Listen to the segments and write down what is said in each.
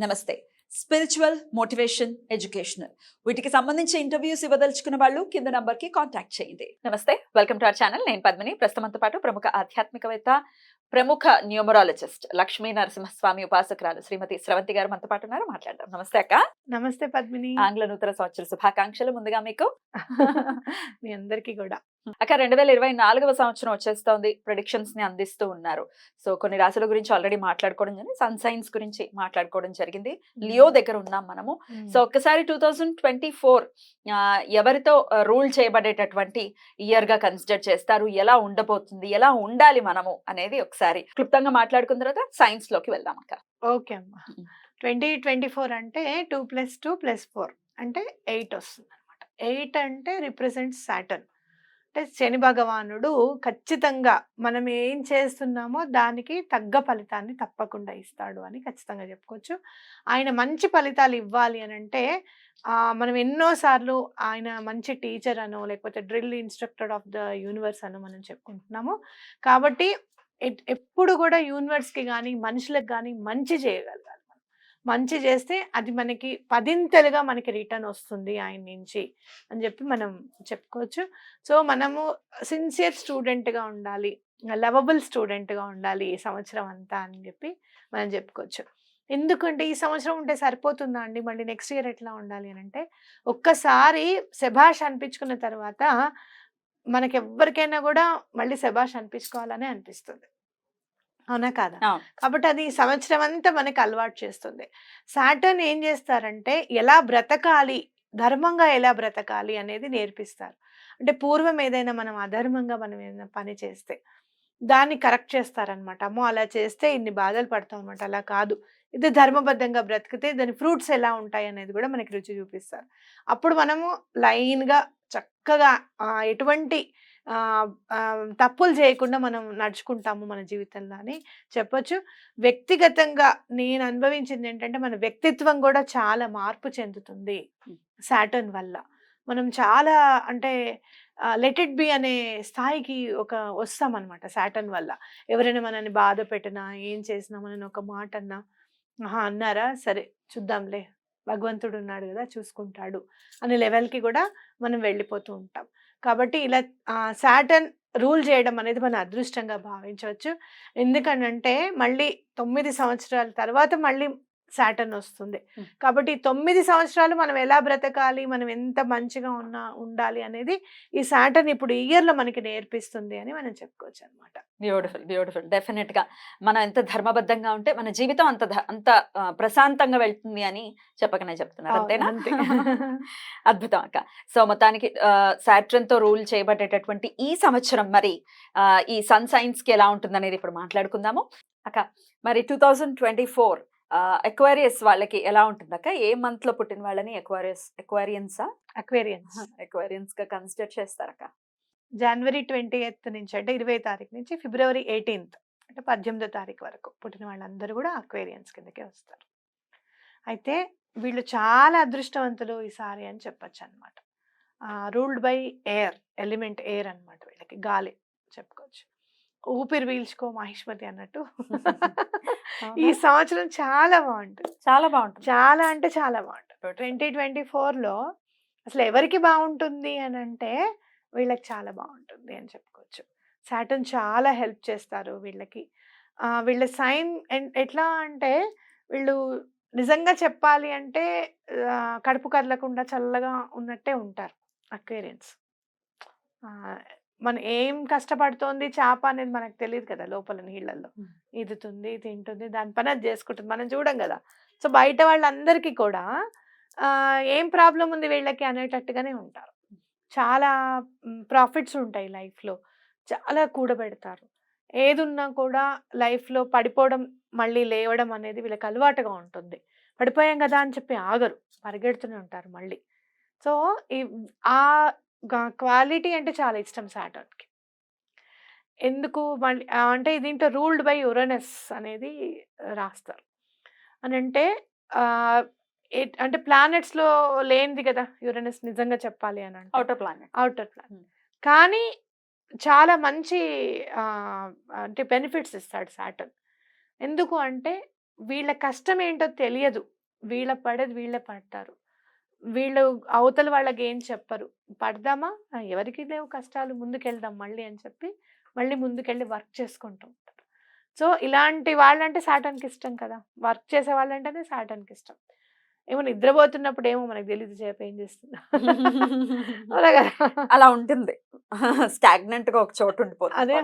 నమస్తే. Spiritual motivation educational వీటికి సంబంధించి ఇంటర్వ్యూస్ ఇవ్వదలుచుకున్న వాళ్ళు కింద నంబర్కి కాంటాక్ట్ చేయండి. నమస్తే. వెల్కమ్ టు అవర్ ఛానల్ నేను పద్మిని. ప్రస్తుతంతో పాటు ప్రముఖ ఆధ్యాత్మికవేత్త ప్రముఖ న్యూమరాలజిస్ట్ లక్ష్మీ నరసింహస్వామి ఉపాసకురాలు శ్రీమతి స్రవంతి గారు మనతో పాటు ఉన్నారు. మాట్లాడదాం. నమస్తే అక్క. నమస్తే పద్మిని. ఆంగ్ల నూతన సంవత్సర శుభాకాంక్షలు ముందుగా మీకు. మీ అందరికీ కూడా. అక్క రెండు వేల ఇరవై నాలుగవ సంవత్సరం వచ్చేస్తోంది. ప్రొడిక్షన్స్ని అందిస్తూ ఉన్నారు. సో కొన్ని రాశుల గురించి ఆల్రెడీ మాట్లాడుకోవడం జరిగింది. సన్ సైన్స్ గురించి మాట్లాడుకోవడం జరిగింది. లియో దగ్గర ఉన్నాం మనము. సో ఒక్కసారి టూ థౌజండ్ ట్వంటీ ఫోర్ ఎవరితో రూల్ చేయబడేటటువంటి ఇయర్గా కన్సిడర్ చేస్తారు? ఎలా ఉండబోతుంది? ఎలా ఉండాలి మనము? అనేది ఒకసారి క్లుప్తంగా మాట్లాడుకున్న తర్వాత సైన్స్లోకి వెళ్దాం అక్క. ఓకే అమ్మా. మ్మ్. ట్వంటీ ట్వంటీ ఫోర్ అంటే two plus two plus four అంటే ఎయిట్ వస్తుంది అనమాట ఎయిట్ అంటే రిప్రజెంట్ సాటర్న్ అంటే శని భగవానుడు ఖచ్చితంగా మనం ఏం చేస్తున్నామో దానికి తగ్గ ఫలితాన్ని తప్పకుండా ఇస్తాడు అని ఖచ్చితంగా చెప్పుకోవచ్చు. ఆయన మంచి ఫలితాలు ఇవ్వాలి అని అంటే మనం ఎన్నోసార్లు ఆయన మంచి టీచర్ అనో లేకపోతే drill instructor of the universe అనో మనం చెప్పుకుంటున్నాము. కాబట్టి ఎప్పుడు కూడా యూనివర్స్కి కానీ మనుషులకు కానీ మంచి చేయగలగాలి. మంచి చేస్తే అది మనకి పదింతలుగా మనకి రిటర్న్ వస్తుంది ఆయన నుంచి అని చెప్పి మనం చెప్పుకోవచ్చు. సో మనము సిన్సియర్ స్టూడెంట్గా ఉండాలి లవబుల్ స్టూడెంట్గా ఉండాలి ఈ సంవత్సరం అంతా అని చెప్పి మనం చెప్పుకోవచ్చు. ఎందుకంటే ఈ సంవత్సరం ఉంటే సరిపోతుందా అండి? మళ్ళీ నెక్స్ట్ ఇయర్ ఎట్లా ఉండాలి అని అంటే ఒక్కసారి శభాష్ అనిపించుకున్న తర్వాత మనకి ఎవరికైనా కూడా మళ్ళీ శభాష్ అనిపించుకోవాలనే అనిపిస్తుంది. అవునా కాదా. కాబట్టి అది సంవత్సరం అంతా మనకి అలవాటు చేస్తుంది. సాటర్న్ ఏం చేస్తారంటే ఎలా బ్రతకాలి ధర్మంగా ఎలా బ్రతకాలి అనేది నేర్పిస్తారు. అంటే పూర్వం ఏదైనా మనం అధర్మంగా మనం ఏదైనా పని చేస్తే దాన్ని కరెక్ట్ చేస్తారనమాట. అమ్మో అలా చేస్తే ఇన్ని బాధలు పడతాం అనమాట అలా కాదు. ఇది ధర్మబద్ధంగా బ్రతికితే దాని ఫ్రూట్స్ ఎలా ఉంటాయి అనేది కూడా మనకి రుచి చూపిస్తారు. అప్పుడు మనము లైన్గా చక్కగా ఎటువంటి తప్పులు చేయకుండా మనం నడుచుకుంటాము మన జీవితంలో అని చెప్పొచ్చు. వ్యక్తిగతంగా నేను అనుభవించింది ఏంటంటే మన వ్యక్తిత్వం కూడా చాలా మార్పు చెందుతుంది. సాటర్న్ వల్ల. మనం చాలా అంటే లెట్ ఇట్ బి అనే స్థాయికి ఒక వస్తాం అనమాట సాటర్న్ వల్ల. ఎవరైనా మనల్ని బాధ పెట్టినా ఏం చేసినా మనని ఒక మాట అన్నా అన్నారా? సరే చూద్దాంలే. భగవంతుడు ఉన్నాడు కదా చూసుకుంటాడు అనే లెవెల్కి కూడా మనం వెళ్ళిపోతూ ఉంటాం. కాబట్టి ఇలా సాటర్న్ రూల్ చేయడం అనేది మన అదృష్టంగా భావించవచ్చు. ఎందుకనంటే మళ్ళీ తొమ్మిది సంవత్సరాల తర్వాత మళ్ళీ సాటర్న్ వస్తుంది. కాబట్టి తొమ్మిది సంవత్సరాలు మనం ఎలా బ్రతకాలి మనం ఎంత మంచిగా ఉన్నా ఉండాలి అనేది ఈ సాటర్న్ ఇప్పుడు ఈ ఇయర్లో మనకి నేర్పిస్తుంది అని మనం చెప్పుకోవచ్చు అనమాట బ్యూటిఫుల్ బ్యూటిఫుల్. డెఫినెట్గా మనం ఎంత ధర్మబద్ధంగా ఉంటే మన జీవితం అంత అంత ప్రశాంతంగా వెళ్తుంది అని చెప్పకనే చెప్తున్నారు. అంతేనా? అంతే. అద్భుతం అక్క. సో మొత్తానికి తో రూల్ చేయబడేటటువంటి ఈ సంవత్సరం మరి ఈ సన్ సైన్స్కి ఎలా ఉంటుంది అనేది ఇప్పుడు మాట్లాడుకుందాము. అక్క మరి two thousand twenty four Aquarius వాళ్ళకి ఎలా ఉంటుంది అక్క ఏ మంత్లో పుట్టిన వాళ్ళని ఎక్వైరియస్ ఎక్వైరియన్సా అక్వేరియన్స్. ఎక్వైరియన్స్గా కన్సిడర్ చేస్తారక్క? జనవరి ట్వంటీ ఎయిత్ నుంచి అంటే ఇరవై తారీఖు నుంచి ఫిబ్రవరి ఎయిటీన్త్ అంటే పద్దెనిమిదో తారీఖు వరకు పుట్టిన వాళ్ళందరూ కూడా అక్వేరియన్స్ కిందకే వస్తారు. అయితే వీళ్ళు చాలా అదృష్టవంతులు ఈసారి అని చెప్పొచ్చు అనమాట ruled by air element air అన్నమాట వీళ్ళకి గాలి చెప్పుకోవచ్చు. ఊపిరి పీల్చుకో మహిష్మతి అన్నట్టు. ఈ సంవత్సరం చాలా బాగుంటుంది. చాలా బాగుంటుంది. చాలా అంటే చాలా బాగుంటుంది. ట్వంటీ ట్వంటీ ఫోర్లో అసలు ఎవరికి బాగుంటుంది అని అంటే వీళ్ళకి చాలా బాగుంటుంది అని చెప్పుకోవచ్చు. సాటర్న్ చాలా హెల్ప్ చేస్తారు వీళ్ళకి. ఆ, వీళ్ళ సైన్ ఎట్లా అంటే వీళ్ళు నిజంగా చెప్పాలి అంటే కడుపు కదలకుండా చల్లగా ఉన్నట్టే ఉంటారు అక్వేరియన్స్. మనం ఏం కష్టపడుతోంది చేప అనేది మనకు తెలియదు కదా లోపల నీళ్ళల్లో. ఈదుతుంది తింటుంది దాని పని అది చేసుకుంటుంది. మనం చూడం కదా. సో బయట వాళ్ళందరికీ కూడా ఏం ప్రాబ్లం ఉంది వీళ్ళకి అనేటట్టుగానే ఉంటారు. చాలా ప్రాఫిట్స్ ఉంటాయి లైఫ్లో. చాలా కూడబెడతారు. ఏది ఉన్నా కూడా లైఫ్లో పడిపోవడం మళ్ళీ లేవడం అనేది వీళ్ళకి అలవాటుగా ఉంటుంది. పడిపోయాం కదా అని చెప్పి ఆగరు. పరిగెడుతూనే ఉంటారు మళ్ళీ. సో ఈ ఆ క్వాలిటీ అంటే చాలా ఇష్టం సాటర్న్కి ఎందుకు మళ్ళీ అంటే దీంట్లో రూల్డ్ బై యురనస్ అనేది రాస్తారు. అని అంటే అంటే ప్లానెట్స్లో లేనిది కదా యురనస్ నిజంగా చెప్పాలి అని అంటే outer planet. Outer plan Hmm. కానీ చాలా మంచి అంటే బెనిఫిట్స్ ఇస్తాడు సాటర్న్. ఎందుకు అంటే వీళ్ళ కష్టం ఏంటో తెలియదు. వీళ్ళ పడేది వీళ్ళే పడతారు. వీళ్ళు అవతల వాళ్ళకి ఏం చెప్పరు. పడదామా? ఎవరికి లేవు కష్టాలు ముందుకెళ్దాం మళ్ళీ అని చెప్పి మళ్ళీ ముందుకెళ్ళి వర్క్ చేసుకుంటూ ఉంటారు. సో ఇలాంటి వాళ్ళంటే సాటానికి ఇష్టం కదా! వర్క్ చేసే వాళ్ళంటేనే సాటానికి ఇష్టం. ఏమో నిద్రపోతున్నప్పుడు ఏమో మనకు తెలియదు చేప ఏం చేస్తుందా. అలా ఉంటుంది. స్టాగ్నెంట్గా ఒక చోటు ఉండిపోతుంది అదే.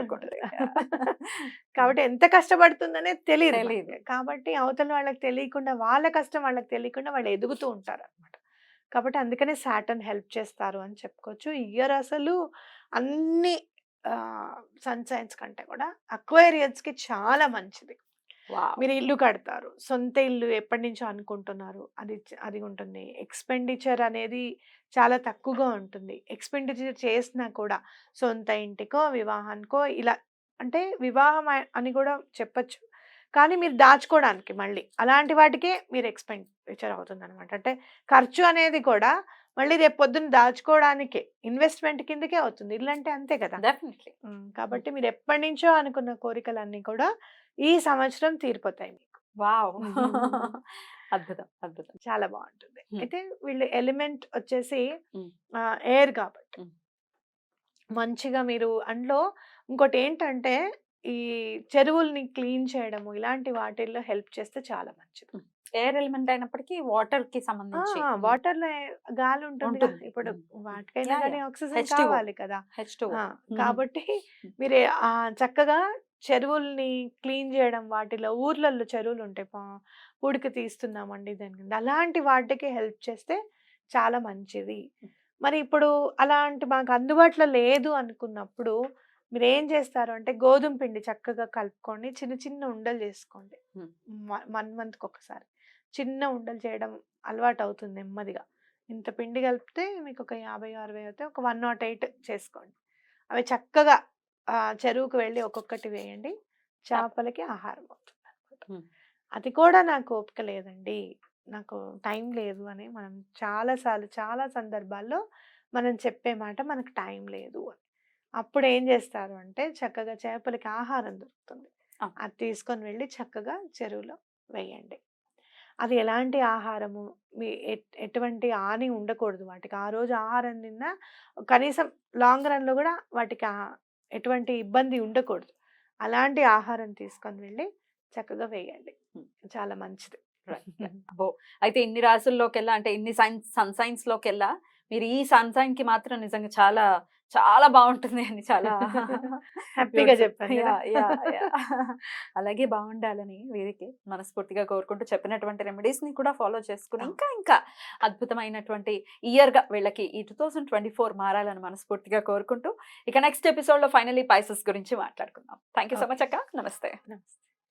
కాబట్టి ఎంత కష్టపడుతుందనే తెలియదు. కాబట్టి అవతల వాళ్ళకి తెలియకుండా వాళ్ళ కష్టం వాళ్ళకి తెలియకుండా వాళ్ళు ఎదుగుతూ ఉంటారు కాబట్టి అందుకనే సాటర్న్ హెల్ప్ చేస్తారు అని చెప్పుకోవచ్చు. ఇయర్ అసలు అన్ని సన్ సైన్స్ కంటే కూడా అక్వేరియన్స్కి చాలా మంచిది. మీరు ఇల్లు కడతారు సొంత ఇల్లు ఎప్పటి నుంచో అనుకుంటున్నారు అది అది ఉంటుంది. ఎక్స్పెండిచర్ అనేది చాలా తక్కువగా ఉంటుంది. ఎక్స్పెండిచర్ చేసినా కూడా సొంత ఇంటికో వివాహానికో ఇలా అంటే వివాహం అని కూడా చెప్పొచ్చు. కానీ మీరు దాచుకోవడానికి మళ్ళీ అలాంటి వాటికే మీరు ఎక్స్పెండిచర్ అవుతుంది అనమాట అంటే ఖర్చు అనేది కూడా మళ్ళీ రేపు పొద్దున్న దాచుకోవడానికే ఇన్వెస్ట్మెంట్ కిందకే అవుతుంది. ఇల్లు అంటే అంతే కదా! డెఫినెట్లీ. కాబట్టి మీరు ఎప్పటి నుంచో అనుకున్న కోరికలన్నీ కూడా ఈ సంవత్సరం తీరిపోతాయి మీకు. వావ్. అద్భుతం. అద్భుతం. చాలా బాగుంటుంది. అయితే వీళ్ళు ఎలిమెంట్ వచ్చేసి. ఎయిర్ కాబట్టి. మంచిగా మీరు అందులో ఇంకోటి ఏంటంటే ఈ చెరువుల్ని క్లీన్ చేయడము ఇలాంటి వాటిల్లో హెల్ప్ చేస్తే చాలా మంచిది. ఎయిర్ ఎలిమెంట్ అయినప్పటికీ వాటర్కి సంబంధించి వాటర్లో గాలి ఉంటుంది. ఇప్పుడు. వాటికైనా కానీ. Oxygen H2O. కావాలి కదా! కాబట్టి మీరు చక్కగా చెరువుల్ని క్లీన్ చేయడం వాటిలో ఊర్లలో చెరువులు ఉంటాయి పూడికి తీస్తున్నామండి దాని అలాంటి వాటికి హెల్ప్ చేస్తే చాలా మంచిది. మరి ఇప్పుడు అలాంటి మాకు అందుబాటులో లేదు అనుకున్నప్పుడు మీరు ఏం చేస్తారు? అంటే గోధుమ పిండి చక్కగా కలుపుకొని చిన్న చిన్న ఉండలు చేసుకోండి. వన్ మంత్కి ఒకసారి. చిన్న ఉండలు చేయడం అలవాటు అవుతుంది నెమ్మదిగా. ఇంత పిండి కలిపితే మీకు ఒక యాభై అరవై అయితే ఒక వన్ నాట్ ఎయిట్ చేసుకోండి. అవి చక్కగా చెరువుకు వెళ్ళి ఒక్కొక్కటి వేయండి. చేపలకి ఆహారం అవుతుంది అనమాట. అది కూడా నాకు ఓపిక లేదండి. నాకు టైం లేదు అని మనం చాలాసార్లు చాలా సందర్భాల్లో మనం చెప్పే మాట మనకు టైం లేదు అని. అప్పుడు ఏం చేస్తారు అంటే చక్కగా చేపలకి ఆహారం దొరుకుతుంది. అది తీసుకొని వెళ్ళి చక్కగా చెరువులో వేయండి. అది ఎలాంటి ఆహారము? మీ ఎట్- ఎటువంటి హాని ఉండకూడదు వాటికి. ఆ రోజు ఆహారం తిన్నా కనీసం లాంగ్ రన్లో కూడా వాటికి ఎటువంటి ఇబ్బంది ఉండకూడదు. అలాంటి ఆహారం తీసుకొని వెళ్ళి చక్కగా వేయండి. చాలా మంచిది. అయితే ఇన్ని రాసుల్లోకెల్లా అంటే ఇన్ని సైన్స్ సన్ సైన్స్ లోకెల్లా మీరు ఈ సన్ సైన్కి మాత్రం నిజంగా చాలా చాలా బాగుంటుంది అని చాలా హ్యాపీగా. చెప్పాను. అలాగే బాగుండాలని వీరికి మనస్ఫూర్తిగా కోరుకుంటూ చెప్పినటువంటి రెమెడీస్ని కూడా ఫాలో చేసుకుని. ఇంకా ఇంకా అద్భుతమైనటువంటి ఇయర్గా వీళ్ళకి ఈ టూ థౌసండ్ ట్వంటీ ఫోర్ మారాలని మనస్ఫూర్తిగా కోరుకుంటూ ఇక నెక్స్ట్ ఎపిసోడ్లో ఫైనలీ పైసెస్ గురించి మాట్లాడుకుందాం థ్యాంక్ యూ సో. మచ్ అక్క నమస్తే నమస్తే